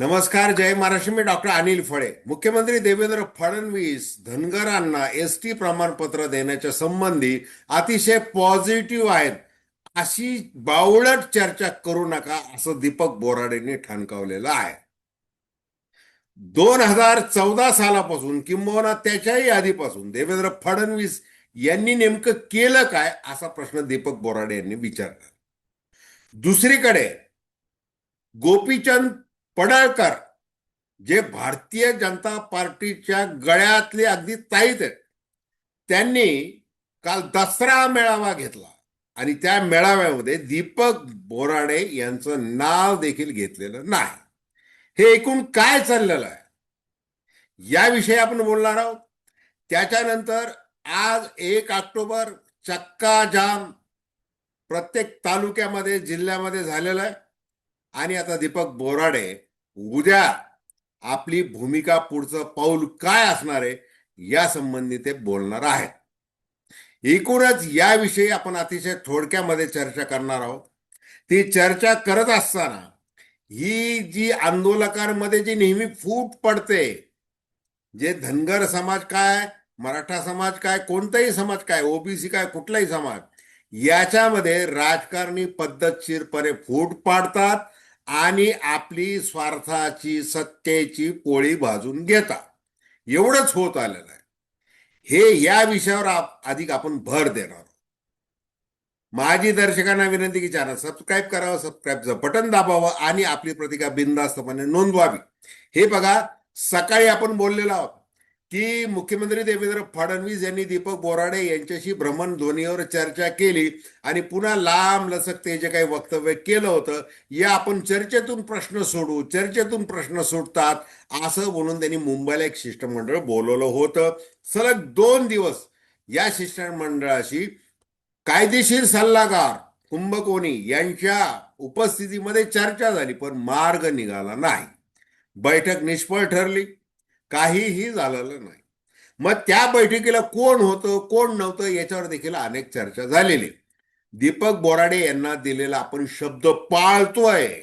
नमस्कार जय महाराष्ट्र मी डॉक्टर अनिल फळे. मुख्यमंत्री देवेंद्र फडणवीस धनगरांना एस टी प्रमाणपत्र देण्याच्या संबंधी अतिशय पॉझिटिव्ह आहेत. अशी बावळट चर्चा करू नका असं दीपक बोराडेंनी ठणकावलेलं आहे. दोन हजार चौदा सालापासून किंबहुना त्याच्याही आधीपासून देवेंद्र फडणवीस यांनी नेमकं केलं काय असा प्रश्न दीपक बोराडे यांनी विचारला. दुसरीकडे गोपीचंद पडळकर जे भारतीय जनता पार्टीच्या गळ्यातले अगदी ताईत आहेत त्यांनी काल दसरा मेळावा घेतला. आणि त्या मेळाव्यामध्ये दीपक बोराडे यांचं नाव देखील घेतलेलं नाही. हे एकूण काय चाललेलं आहे? याविषयी आपण बोलणार आहोत. त्याच्यानंतर आज एक ऑक्टोबर चक्का जाम प्रत्येक तालुक्यामध्ये जिल्ह्यामध्ये झालेला आहे. आणि आता दीपक बोराडे उद्या आपली भूमिका पुढचं पाऊल काय असणार आहे या संबंधी ते बोलणार आहेत. एकूणच याविषयी आपण अतिशय थोडक्यामध्ये चर्चा करणार आहोत. ती चर्चा करत असताना ही जी आंदोलकांमध्ये जी नेहमी फूट पडते जे धनगर समाज काय मराठा समाज काय कोणताही समाज काय ओबीसी काय कुठलाही समाज याच्यामध्ये राजकारणी पद्धतशीरपणे फूट पाडतात. आणि आपली स्वार्थाची सत्तेची पोळी भाजून घेता एवढंच होत आलेलं आहे. हे या विषयावर आप- अधिक आपण भर देणार आहोत. माझी दर्शकांना विनंती की चॅनल सबस्क्राईब करावं सबस्क्राईबचं बटन दाबावं आणि आपली प्रतिका बिनधास्तपणे नोंदवावी. हे बघा सकाळी आपण बोललेलो आहोत. की मुख्यमंत्री देवेंद्र फडणवीस यांनी दीपक बोराडे यांच्याशी भ्रमणध्वनीवर चर्चा केली आणि पुन्हा लांब लचक ते जे काही वक्तव्य केलं होतं या आपण चर्चेतून प्रश्न सोडू चर्चेतून प्रश्न सुटतात असं म्हणून त्यांनी मुंबईला एक शिष्टमंडळ बोलवलं होतं. सलग दोन दिवस या शिष्टमंडळाशी कायदेशीर सल्लागार कुंभकोणी यांच्या उपस्थितीमध्ये चर्चा झाली पण मार्ग निघाला नाही. बैठक निष्फळ ठरली. काहीही झालेलं नाही. मग त्या बैठकीला कोण होतं कोण नव्हतं याच्यावर देखील अनेक चर्चा झालेली. दीपक बोराडे यांना दिलेला आपण शब्द पाळतोय.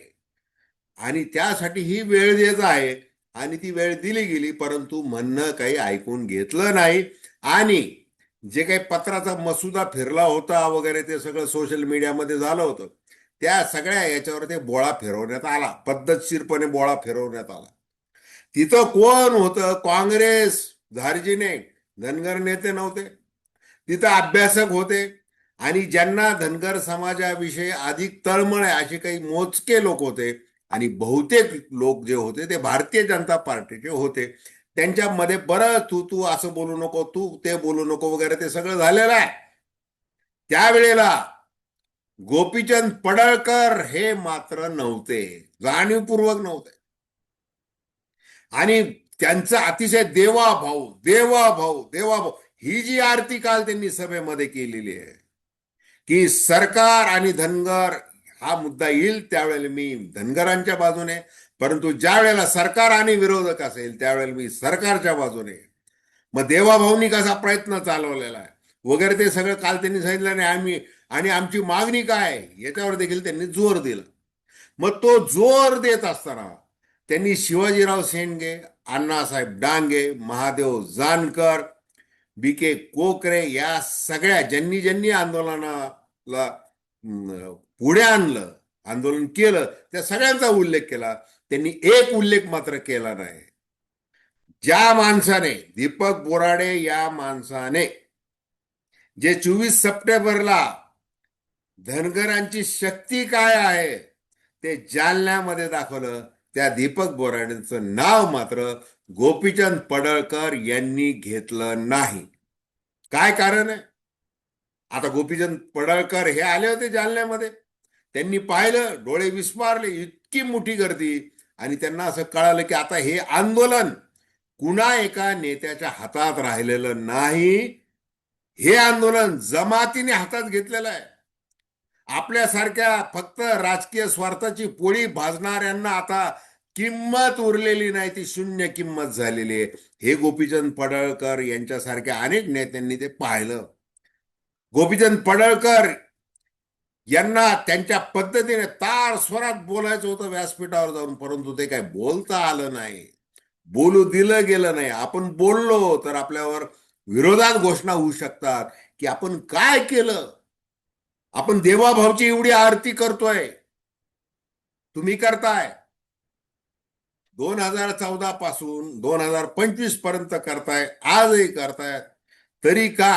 आणि त्यासाठी ही वेळ देत आहे. आणि ती वेळ दिली गेली परंतु म्हणणं काही ऐकून घेतलं नाही. आणि जे काही पत्राचा मसुदा फिरला होता वगैरे ते सगळं सोशल मीडियामध्ये झालं होतं. त्या सगळ्या याच्यावर ते बोळा फिरवण्यात आला. पद्धतशीरपणे बोळा फिरवण्यात आला. तिथं कोण होतं? काँग्रेस धारजीने. धनगर नेते नव्हते. तिथं अभ्यासक होते. आणि ज्यांना धनगर समाजाविषयी अधिक तळमळ आहे असे काही मोजके लोक होते आणि बहुतेक लोक जे होते ते भारतीय जनता पार्टीचे होते. त्यांच्यामध्ये बरं तू तू असं बोलू नको तू ते बोलू नको वगैरे ते सगळं झालेलं आहे. त्यावेळेला गोपीचंद पडळकर हे मात्र नव्हते. जाणीवपूर्वक नव्हते. आणि त्यांचा अतिशय देवा भाऊ देवा भाऊ देवा भाऊ ही जी आरती काल त्यांनी सभेमध्ये केलेली आहे की सरकार आणि धनगर हा मुद्दा येईल त्यावेळेला मी धनगरांच्या बाजूने परंतु ज्या वेळेला सरकार आणि विरोधक असेल त्यावेळेला मी सरकारच्या बाजूने. मग देवाभाऊनी कसा प्रयत्न चालवलेला आहे? वगैरे ते सगळं काल त्यांनी सांगितलं आणि आम्ही आणि आमची मागणी काय याच्यावर देखील त्यांनी जोर दिला. मग तो जोर देत असताना त्यांनी शिवाजीराव शेंडगे अण्णासाहेब डांगे महादेव जानकर बी के कोकरे या सगळ्या ज्यांनी ज्यांनी आंदोलनाला पुढे आणलं आंदोलन केलं त्या सगळ्यांचा उल्लेख केला. त्यांनी एक उल्लेख मात्र केला नाही. ज्या माणसाने दीपक बोराडे या माणसाने जे चोवीस सप्टेंबरला धनगरांची शक्ती काय आहे ते जालन्यामध्ये दाखवलं. त्या दीपक बोराडेंचं नाव मात्र गोपीचंद पडळकर यांनी घेतलं नाही. काय कारण आहे? आता गोपीचंद पडळकर हे आले होते जालन्यामध्ये. त्यांनी पाहिलं डोळे विस्मारले इतकी मोठी गर्दी. आणि त्यांना असं कळालं की आता हे आंदोलन कुणा एका नेत्याच्या हातात राहिलेलं नाही? हे आंदोलन जमातीने हातात घेतलेलं आहे. आपल्यासारख्या फक्त राजकीय स्वार्थाची पोळी भाजणाऱ्यांना आता किंमत उरलेली नाही ती शून्य किंमत झालेली आहे. हे गोपीचंद पडळकर यांच्यासारख्या अनेक नेत्यांनी ते पाहिलं. गोपीचंद पडळकर यांना त्यांच्या पद्धतीने तार स्वरात बोलायचं होतं व्यासपीठावर जाऊन परंतु ते काय बोलता आलं नाही. बोलू दिलं गेलं नाही. आपण बोललो तर आपल्यावर विरोधात घोषणा होऊ शकतात की आपण काय केलं? आपण देवाभावची एवढी आरती करतोय. तुम्ही करताय. दोन हजार चौदा पासून दोन हजार पंचवीसपर्यंत करताय आजही करतायत तरी का?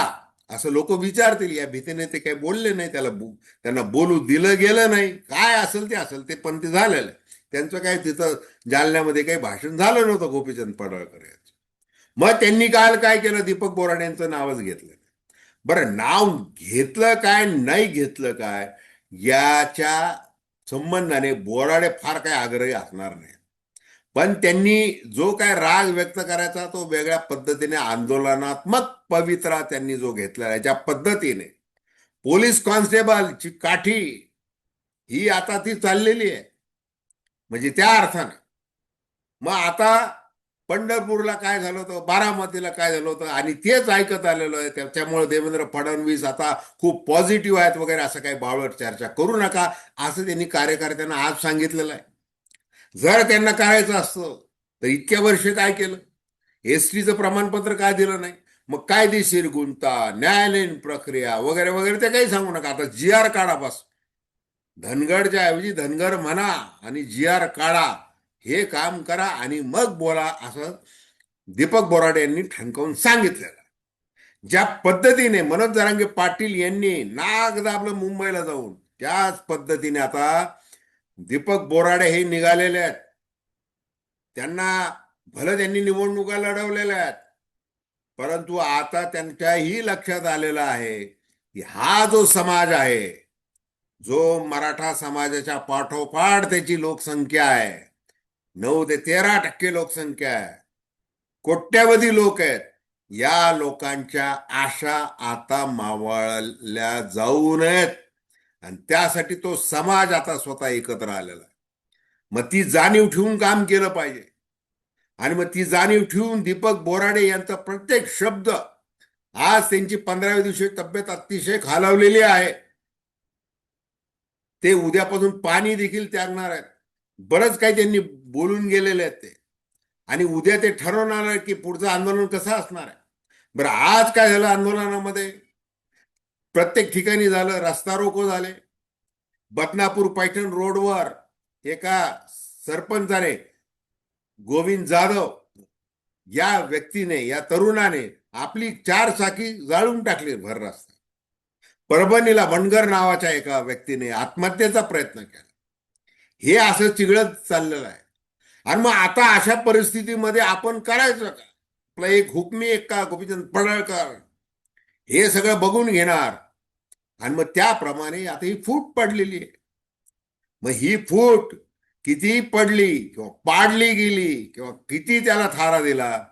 असं लोक विचारतील या भीतीने ते काही बोलले नाही त्याला त्यांना बोलू दिलं गेलं नाही. काय असेल ते असेल ते पण ते झालेलं आहे. त्यांचं काय तिथं जालन्यामध्ये काही भाषण झालं नव्हतं गोपीचंद पडळकर यांचं. मग त्यांनी काल काय केलं? दीपक बोराडे यांचं नावच घेतलं बरं नाव घेतलं काय नाही घेतलं काय याच्या संबंधाने बोराडे फार काय आग्रही असणार नाही पण त्यांनी जो काय राग व्यक्त करायचा तो वेगळ्या पद्धतीने आंदोलनात्मक पवित्रा त्यांनी जो घेतलेला आहे ज्या पद्धतीने. पोलीस कॉन्स्टेबलची काठी ही आता ती चाललेली आहे. म्हणजे त्या अर्थाने. मग आता पंढरपूरला काय झालं होतं बारामतीला काय झालं होतं आणि तेच ऐकत आलेलो आहे. त्याच्यामुळे देवेंद्र फडणवीस आता खूप पॉझिटिव्ह आहेत वगैरे असं काही बावळट चर्चा करू नका असं त्यांनी कार्यकर्त्यांना आज सांगितलेलं आहे. जर त्यांना करायचं असतं तर इतक्या वर्ष काय केलं? एस टीचं प्रमाणपत्र काय दिलं नाही? मग कायदेशीर गुंता न्यायालयीन प्रक्रिया वगैरे वगैरे ते काही सांगू नका. आता जी आर काढापासून धनगडच्या ऐवजी धनगर म्हणा आणि जी आर काढा हे काम करा आणि मग बोला असं दीपक बोराडे यांनी ठणकावून सांगितलेलं ज्या पद्धतीने मनोज जरांगे पाटील यांनी नाग दाबलं मुंबईला जाऊन त्याच पद्धतीने आता दीपक बोराडे हे निघालेले आहेत. त्यांना भलं त्यांनी निवडणुका लढवलेल्या आहेत. परंतु आता त्यांच्याही लक्षात आलेलं आहे की हा जो समाज आहे जो मराठा समाजाच्या पाठोपाठ त्याची लोकसंख्या आहे नऊ ते तेरा टक्के लोकसंख्या आहे. कोट्यावधी लोक आहेत. या लोकांच्या आशा आता मावळल्या जाऊ नयेत. आणि त्यासाठी तो समाज आता स्वतः एकत्र आलेला आहे. मग ती जाणीव ठेवून काम केलं पाहिजे. आणि मग ती जाणीव ठेवून दीपक बोराडे यांचा प्रत्येक शब्द आज त्यांची पंधराव्या दिवशी तब्येत अतिशय खालावलेली आहे. ते उद्यापासून पाणी देखील त्यागणार आहेत. बरंच काही त्यांनी बोलून गेलेले आहेत ते. आणि उद्या ते ठरवणार आहे की पुढचं आंदोलन कसं असणार आहे. बरं आज काय झालं आंदोलनामध्ये? प्रत्येक ठिकाणी झालं रस्ता रोको झाले. बदनापूर पैठण रोडवर एका सरपंचाने गोविंद जाधव या व्यक्तीने या तरुणाने आपली चार चाकी जाळून टाकली भर रस्ता परभणीला बनगर नावाच्या एका व्यक्तीने आत्महत्येचा प्रयत्न केला. हे असं चिघळत चाललेलं आहे. आणि मग आता अशा परिस्थितीमध्ये आपण करायचं का आपला एक हुकमी एक का गोपीचंद पडळकर हे सगळं बघून घेणार. आणि मग त्याप्रमाणे आता ही फूट पडलेली आहे. मग ही फूट किती पडली किंवा पाडली गेली किंवा किती त्याला थारा दिला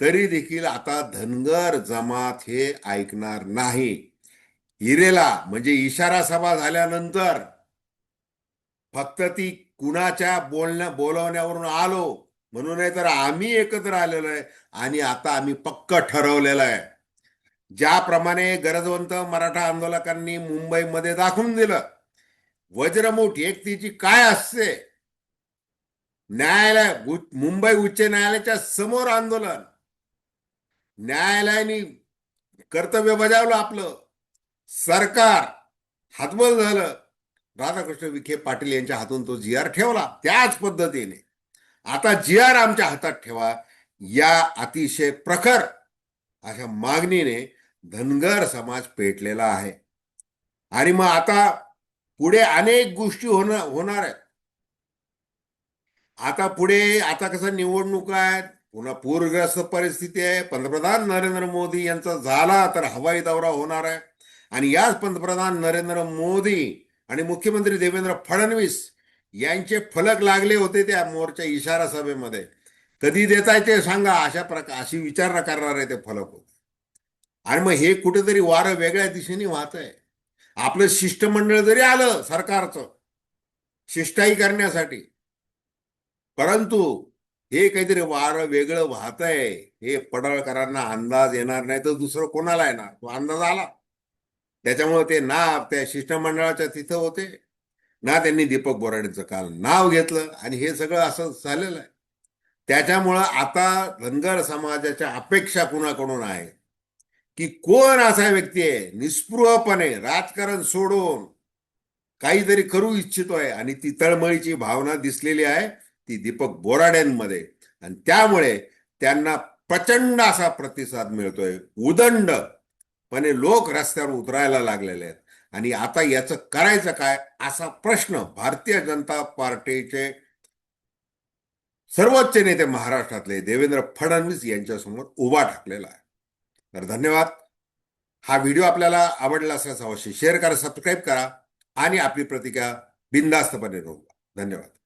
तरी देखील आता धनगर जमात हे ऐकणार नाही. हिरेला म्हणजे इशारा सभा झाल्यानंतर फक्त ती कुणाच्या बोलण्या बोलवण्यावरून आलो म्हणून तर आम्ही एकत्र आलेलो आहे आणि आता आम्ही पक्क ठरवलेलं आहे. ज्याप्रमाणे गरजवंत मराठा आंदोलकांनी मुंबईमध्ये दाखवून दिलं वज्रमुठ एकतीची काय असते? न्यायालय मुंबई उच्च न्यायालयाच्या समोर आंदोलन. न्यायालयाने कर्तव्य बजावलं आपलं. सरकार हातबल झालं. राधाकृष्ण विखे पाटील यांच्या हातून तो जी आर ठेवला त्याच पद्धतीने. आता जी आर आमच्या हातात ठेवा या अतिशय प्रखर अशा मागणीने धनगर समाज पेटलेला आहे. आणि मग आता पुढे अनेक गोष्टी होणार होणार आहेत. आता पुढे आता कसं निवडणुका आहेत पुन्हा पूरग्रस्त परिस्थिती आहे. पंतप्रधान नरेंद्र मोदी यांचा झाला तर हवाई दौरा होणार आहे. आणि याच पंतप्रधान नरेंद्र मोदी आणि मुख्यमंत्री देवेंद्र फडणवीस यांचे फलक लागले होते त्या मोर्चा इशारा सभेमध्ये. कधी देताय ते सांगा अशा प्रकार अशी विचारणा करणारे ते फलक होते. आणि मग हे कुठेतरी वारं वेगळ्या दिशेने वाहत आहे आपलं शिष्टमंडळ जरी आलं सरकारचं शिष्टाई करण्यासाठी परंतु हे काहीतरी वारं वेगळं वाहत आहे हे पडळकरांना अंदाज येणार नाही तर दुसरं कोणाला येणार? तो अंदाज आला. त्याच्यामुळे ते ना त्या शिष्टमंडळाच्या तिथं होते ना त्यांनी दीपक बोराडेचं काल नाव घेतलं आणि हे सगळं असं झालेलं आहे. त्याच्यामुळं आता धनगर समाजाच्या अपेक्षा कुणाकडून आहे की कोण असा व्यक्ती आहे? निस्पृहपणे राजकारण सोडून काहीतरी करू इच्छितोय आणि ती तळमळीची भावना दिसलेली आहे. ती दीपक बोराड्यांमध्ये. आणि त्यामुळे त्यांना प्रचंड असा प्रतिसाद मिळतोय. उदंडपणे लोक रस्त्यावर उतरायला लागलेले आहेत. आणि आता याचं करायचं काय? असा प्रश्न भारतीय जनता पार्टीचे सर्वोच्च नेते महाराष्ट्रातले देवेंद्र फडणवीस यांच्यासमोर उभा ठाकलेला आहे. तर धन्यवाद. हा व्हिडिओ आपल्याला आवडला असल्यास अवश्य शेअर करा सबस्क्राईब करा आणि आपली प्रतिक्रिया बिनधास्तपणे नोंदवा. धन्यवाद.